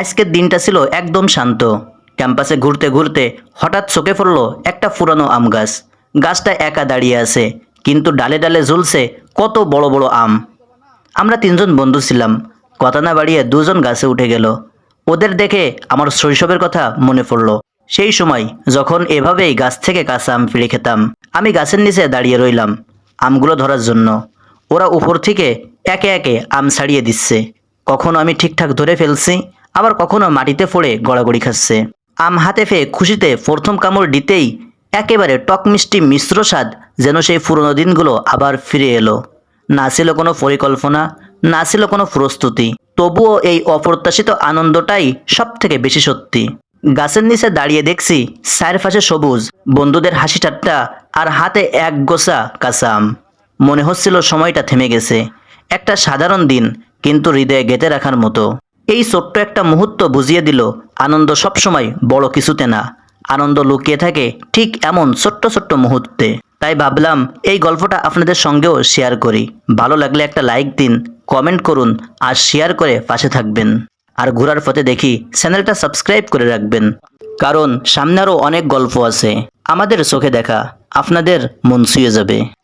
আজকের দিনটা ছিল একদম শান্ত। ক্যাম্পাসে ঘুরতে ঘুরতে হঠাৎ চোখে পড়ল একটা পুরানো আম গাছ। গাছটা একা দাঁড়িয়ে আছে, কিন্তু ডালে ডালে ঝুলছে কত বড় বড় আম। আমরা তিনজন বন্ধু ছিলাম। কথা না বাড়িয়ে দুজন গাছে উঠে গেল। ওদের দেখে আমার শৈশবের কথা মনে পড়ল। সেই সময় যখন এভাবেই গাছ থেকে কাঁচা আম ফিরে খেতাম, আমি গাছের নিচে দাঁড়িয়ে রইলাম আমগুলো ধরার জন্য। ওরা উপর থেকে একে একে আম ছাড়িয়ে দিচ্ছে। কখনো আমি ঠিকঠাক ধরে ফেলছি আবার কখনো মাটিতে পড়ে গড়াগড়ি খাচ্ছে। আম হাতে পেয়ে খুশিতে প্রথম কামড় দিতেই একেবারে টক মিষ্টি মিশ্র স্বাদ যেন সেই পুরনো দিনগুলো আবার ফিরে এলো। না ছিল কোনো পরিকল্পনা, না ছিল কোনো প্রস্তুতি। তবুও এই অপ্রত্যাশিত আনন্দটাই সব থেকে বেশি সত্যি। গাছের নিচে দাঁড়িয়ে দেখছি চারপাশে সবুজ, বন্ধুদের হাসি ঠাট্টা আর হাতে এক গোছা কাঁচা আম। মনে হচ্ছিল সময়টা থেমে গেছে, একটা সাধারণ দিন, কিন্তু হৃদয়ে গেঁথে রাখার মতো। এই ছোট্ট একটা মুহূর্ত বুঝিয়ে দিল, আনন্দ সবসময় বড় কিছুতে না। আনন্দ লুকিয়ে থাকে ঠিক এমন ছোট্ট ছোট্ট মুহূর্তে। তাই ভাবলাম, এই গল্পটা আপনাদের সঙ্গেও শেয়ার করি। ভালো লাগলে একটা লাইক দিন, কমেন্ট করুন আর শেয়ার করে পাশে থাকবেন। আর ঘোরার পথে দেখি চ্যানেলটা সাবস্ক্রাইব করে রাখবেন। কারণ সামনে আরও অনেক গল্প আছে। আমাদের চোখে দেখা, আপনাদের মন ছুঁয়ে যাবে।